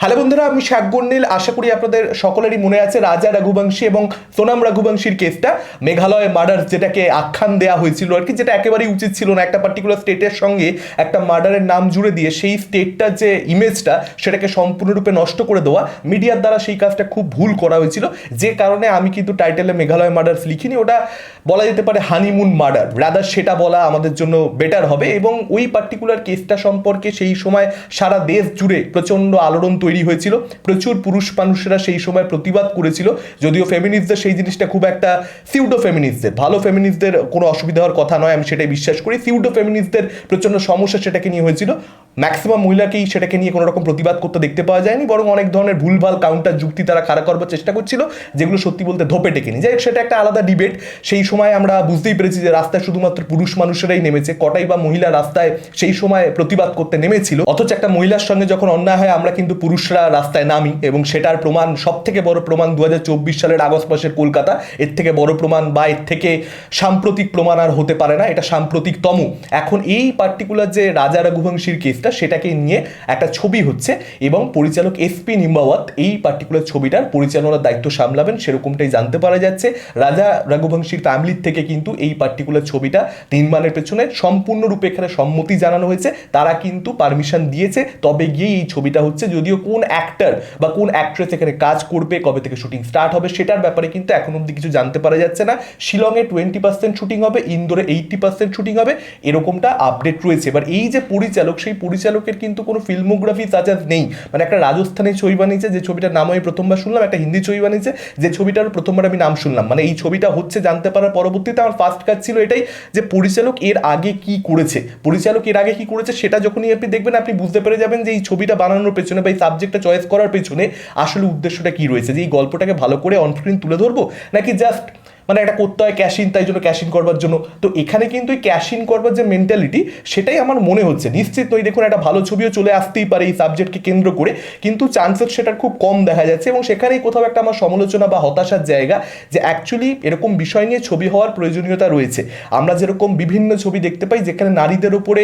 Hello বন্ধুরা, আমি গন্ডিল আশা করি আপনাদের সকলেরই মনে আছে রাজা রঘুবংশী এবং সোনাম রঘুবংশীর কেসটা। মেঘালয় মার্ডার যেটাকে আখ্যান দেওয়া হয়েছিল আর কি, যেটা একেবারেই উচিত ছিল না। একটা পার্টিকুলার স্টেটের সঙ্গে একটা মার্ডারের নাম জুড়ে দিয়ে সেই স্টেটটার যে ইমেজটা সেটাকে সম্পূর্ণরূপে নষ্ট করে দেওয়া। মিডিয়ার দ্বারা সেই কাজটা খুব ভুল করা হয়েছিল। যে কারণে আমি কিন্তু টাইটেলে মেঘালয় মার্ডার্স লিখিনি। ওটা বলা যেতে পারে হানিমুন মার্ডার রাদার সেটা বলা আমাদের জন্য বেটার হবে। এবং ওই পার্টিকুলার কেসটা সম্পর্কে সেই সময় সারা দেশ জুড়ে প্রচণ্ড আলোড়ন তৈরি হয়েছিল। প্রচুর পুরুষ মানুষেরা সেই সময় প্রতিবাদ করেছিল। যদিও ফেমিনিস্টদের সেই জিনিসটা খুব একটা সিউডো ফেমিনিস্টদের ভালো ফেমিনিস্টদের কোনো অসুবিধা হওয়ার কথা নয়, আমি সেটাই বিশ্বাস করি। সিউডো ফেমিনিস্টদের প্রচণ্ড সমস্যা সেটাকে নিয়ে হয়েছিল। ম্যাক্সিমাম মহিলাকেই সেটাকে নিয়ে কোনো রকম প্রতিবাদ করতে দেখতে পাওয়া যায়নি, বরং অনেক ধরনের ভুলভাল কাউন্টার যুক্তি তারা খাড়া করবার চেষ্টা করছিল, যেগুলো সত্যি বলতে ধোপে টেকেনি। যাই সেটা একটা আলাদা ডিবেট সেই সময় আমরা বুঝতেই পেরেছি যে রাস্তায় শুধুমাত্র পুরুষ মানুষেরাই নেমেছে, কটাই বা মহিলা রাস্তায় সেই সময় প্রতিবাদ করতে নেমেছিল। অথচ একটা মহিলার সঙ্গে যখন অন্যায় হয়, আমরা কিন্তু পুরুষরা রাস্তায় নামি এবং সেটার প্রমাণ সব থেকে বড় প্রমাণ দু হাজার চব্বিশ সালের আগস্ট মাসের কলকাতা। এর থেকে বড় প্রমাণ বা এর থেকে সাম্প্রতিক প্রমাণ আর হতে পারে না, এটা সাম্প্রতিকতম। এখন এই পার্টিকুলার যে রাজা রঘুবংশীর কেসটা সেটাকে নিয়ে একটা ছবি হচ্ছে এবং পরিচালক এসপি নিম্বাওয়াত এই পার্টিকুলার ছবিটার পরিচালনার দায়িত্ব সামলাবেন, সেরকমটাই জানতে পারা যাচ্ছে। রাজা রঘুবংশীর ফ্যামিলির থেকে কিন্তু এই পার্টিকুলার ছবিটা নির্মাণের পেছনে সম্পূর্ণরূপে এখানে সম্মতি জানানো হয়েছে। তারা কিন্তু পারমিশন দিয়েছে, তবে গিয়ে এই ছবিটা হচ্ছে, যদিও কোন অ্যাক্টার বা কোন অ্যাক্ট্রেস এখানে কাজ করবে, কবে থেকে শুটিং স্টার্ট হবে, সেটার ব্যাপারে কিন্তু এখন অব্দি কিছু জানতে পারা যাচ্ছে না। শিলংয়ে টোয়েন্টি পার্সেন্ট শুটিং হবে, ইন্দোরে এইটটি পার্সেন্ট শুটিং হবে, এরকমটা আপডেট রয়েছে। এবার এই যে পরিচালক, সেই পরিচালকের কিন্তু কোনো ফিল্মোগ্রাফি সাজাজ নেই। মানে একটা রাজস্থানের ছবি বানিয়েছে, যে ছবিটার নাম আমি প্রথমবার শুনলাম, একটা হিন্দি ছবি বানিয়েছে, যে ছবিটার প্রথমবার আমি নাম শুনলাম। মানে এই ছবিটা হচ্ছে জানতে পারার পরবর্তীতে আমার ফার্স্ট কাজ ছিল এটাই, যে পরিচালক এর আগে কি করেছে, পরিচালক এর আগে কি করেছে, সেটা যখনই আপনি দেখবেন, আপনি বুঝতে পেরে যাবেন যে এই ছবিটা বানানোর পেছনে বা এই সাবজেক্টটা চয়েস করার পেছনে আসলে উদ্দেশ্যটা কি রয়েছে? যে এই গল্পটাকে ভালো করে অনস্ক্রিন তুলে ধরবো? নাকি জাস্ট মানে একটা করতে হয় ক্যাশ ইন তাই জন্য ক্যাশ ইন করবার জন্য। তো এখানে কিন্তু এই ক্যাশ ইন করবার যে মেন্টালিটি সেটাই আমার মনে হচ্ছে। নিশ্চিত নই দেখুন একটা ভালো ছবিও চলে আসতেই পারে এই সাবজেক্টকে কেন্দ্র করে, কিন্তু চান্সেস সেটার খুব কম দেখা যাচ্ছে এবং সেখানেই কোথাও একটা আমার সমালোচনা বা হতাশার জায়গা যে অ্যাকচুয়ালি এরকম বিষয় নিয়ে ছবি হওয়ার প্রয়োজনীয়তা রয়েছে। আমরা যেরকম বিভিন্ন ছবি দেখতে পাই যেখানে নারীদের উপরে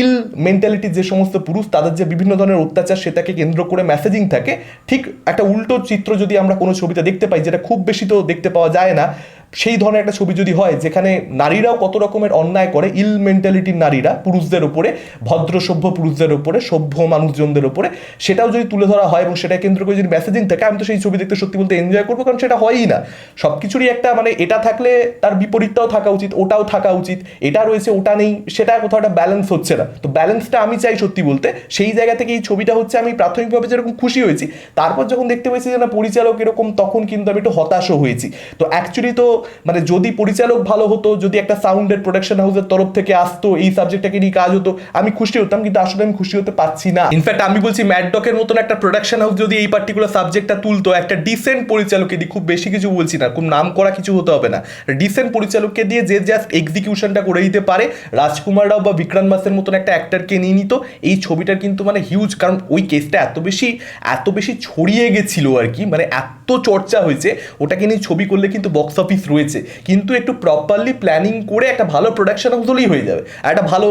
ইল মেন্টালিটির যে সমস্ত পুরুষ, তাদের যে বিভিন্ন ধরনের অত্যাচার সেটাকে কেন্দ্র করে মেসেজিং থাকে। ঠিক একটা উল্টো চিত্র যদি আমরা কোনো ছবিতে দেখতে পাই, যেটা খুব বেশি তো দেখতে পাওয়া যায় না সেই ধরনের একটা ছবি যদি হয়, যেখানে নারীরাও কত রকমের অন্যায় করে ইল মেন্টালিটির নারীরা, পুরুষদের ওপরে ভদ্র সভ্য পুরুষদের ওপরে সভ্য মানুষজনদের ওপরে সেটাও যদি তুলে ধরা হয় এবং সেটা কেন্দ্র করে যদি মেসেজিং থাকে, আমি তো সেই ছবি দেখতে সত্যি বলতে এনজয় করব, কারণ সেটা হয়ই না। সব কিছুরই একটা মানে এটা থাকলে তার বিপরীতটাও থাকা উচিত, ওটাও থাকা উচিত, এটা রয়েছে, ওটা নেই, সেটা কোথাও একটা ব্যালেন্স হচ্ছে না। তো ব্যালেন্সটা আমি চাই সত্যি বলতে, সেই জায়গা থেকে এই ছবিটা হচ্ছে আমি প্রাথমিকভাবে যেরকম খুশি হয়েছি, তারপর যখন দেখতে পেয়েছি যে না, পরিচালক এরকম, তখন কিন্তু আমি একটু হতাশও হয়েছি। তো অ্যাকচুয়ালি তো মানে যদি পরিচালক ভালো হতো, যদি একটা সাউন্ডের প্রোডাকশন হাউসের তরফ থেকে আসতো, এই সাবজেক্টটাকে নিয়ে কাজ হতো, আমি খুশি হতাম, কিন্তু আসলে আমি খুশি হতে পারছি না। ইনফ্যাক্ট আমি বলছি ম্যাডডকের মতন একটা প্রোডাকশন হাউস যদি এই পার্টিকুলার সাবজেক্টটা তুলতো, একটা ডিসেন্ট পরিচালককে দিয়ে খুব বেশি কিছু বলছি না, খুব নাম করা কিছু হতে হবে না। ডিসেন্ট পরিচালককে দিয়ে যে জাস্ট এক্সিকিউশনটা করে দিতে পারে, রাজকুমার রাও বা বিক্রান্ত মাসের মতন একটা অ্যাক্টারকে নিয়ে নিত। এই ছবিটার কিন্তু মানে হিউজ কারণ ওই কেসটা এত বেশি এত বেশি ছড়িয়ে গেছিল আর কি মানে এত চর্চা হয়েছে, ওটাকে নিয়ে ছবি করলে কিন্তু বক্স অফিস রয়েছে। কিন্তু একটু প্রপারলি প্ল্যানিং করে একটা ভালো প্রোডাকশন হলেই হয়ে যাবে। একটা ভালো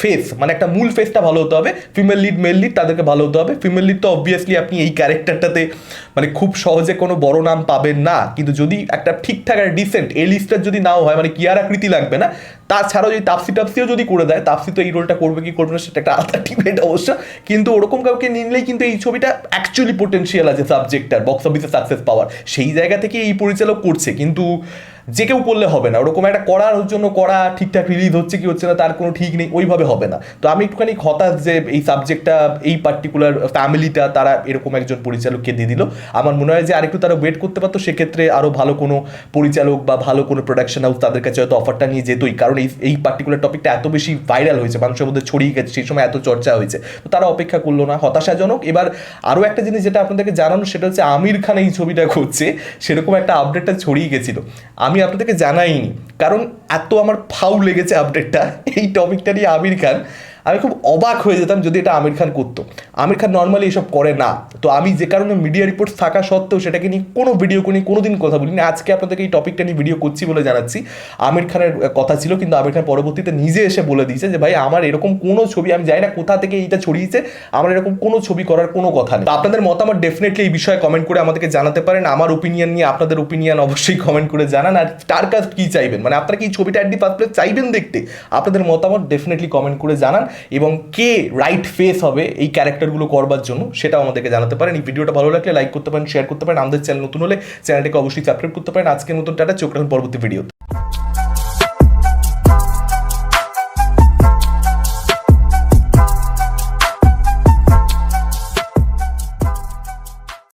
ফেস মানে একটা মূল ফেসটা ভালো হতে হবে। ফিমেল লিড মেল লিড তাদেরকে ভালো হতে হবে। ফিমেল লিড তো অবভিয়াসলি আপনি এই ক্যারেক্টারটাতে মানে খুব সহজে কোনো বড় নাম পাবেন না। কিন্তু যদি একটা ঠিকঠাক একটা ডিসেন্ট এ লিস্টার যদি নাও হয় মানে কিয়ার আকৃতি লাগবে না? তাছাড়াও যদি তাপসি টাপসিও যদি করে দেয় তাপসি তো এই রোলটা করবে কি করবে না, সেটা একটা আলাদা ডিবেট অবশ্য। কিন্তু ওরকম কাউকে নিলেই কিন্তু এই ছবিটা অ্যাকচুয়ালি পোটেন্সিয়াল আছে সাবজেক্টটার বক্স অফিসে সাকসেস পাওয়ার। সেই জায়গা থেকে এই পরিচালক করছে। কিন্তু যে কেউ করলে হবে না। ওরকম একটা করার জন্য করা, ঠিকঠাক রিলিজ হচ্ছে কি হচ্ছে না, তার কোনো ঠিক নেই, ওইভাবে হবে না। তো আমি একটুখানি হতাশ যে এই সাবজেক্টটা এই পার্টিকুলার ফ্যামিলিটা তারা এরকম একজন পরিচালককে দিয়ে দিল। আমার মনে হয় যে আরেকটু তারা ওয়েট করতে পারতো, সেক্ষেত্রে আরও ভালো কোনো পরিচালক বা ভালো কোনো প্রোডাকশন হাউস তাদের কাছে হয়তো অফারটা নিয়ে যেতই। কারণ এই এই পার্টিকুলার টপিকটা এত বেশি ভাইরাল হয়েছে, মানুষের মধ্যে ছড়িয়ে গেছে, সেই সময় এত চর্চা হয়েছে। তো তারা অপেক্ষা করল না, হতাশাজনক। এবার আরও একটা জিনিস যেটা আপনাদেরকে জানানো, সেটা হচ্ছে আমির খান এই ছবিটা করছে, সেরকম একটা আপডেটটা ছড়িয়ে গেছিল। আমি আপনাদেরকে জানাইনি। কারণ এত আমার ফাউ লেগেছে আপডেটটা এই টপিকটা নিয়ে আমির খান আমি খুব অবাক হয়ে যেতাম যদি এটা আমির খান করতো। আমির খান নর্মালি এসব করে না। তো আমি যে কারণে মিডিয়া রিপোর্ট থাকা সত্ত্বেও সেটাকে নিয়ে কোনো ভিডিও করে কোনোদিন কথা বলিনি। আজকে আপনাদেরকে এই টপিকটা নিয়ে ভিডিও করছি বলে জানাচ্ছি। আমির খানের কথা ছিল, কিন্তু আমির খান পরবর্তীতে নিজে এসে বলে দিয়েছে যে, ভাই, আমার এরকম কোনো ছবি, আমি জানি না কোথা থেকে এইটা ছড়িয়েছে, আমার এরকম কোনো ছবি করার কোনো কথা নেই। আপনাদের মতামত ডেফিনেটলি এই বিষয়ে কমেন্ট করে আমাদেরকে জানাতে পারেন। আমার ওপিনিয়ন নিয়ে আপনাদের ওপিনিয়ন অবশ্যই কমেন্ট করে জানান। আর স্টার কাস্ট কী চাইবেন? মানে আপনারা কি ছবিটা অ্যাট দি ফার্স্ট চাইবেন দেখতে? আপনাদের মতামত ডেফিনেটলি কমেন্ট করে জানান। এবং কে রাইট ফেস হবে এই ক্যারেক্টারগুলো করবার জন্য সেটাও আমাদেরকে জানাতে পারেন। এই ভিডিওটা ভালো লাগলে লাইক করতে পারেন শেয়ার করতে পারেন। আমাদের চ্যানেল নতুন হলে চ্যানেলটাকে অবশ্যই সাবস্ক্রাইব করতে পারেন। আজকের মতন টাটা, চোখ রাখুন পরবর্তী ভিডিও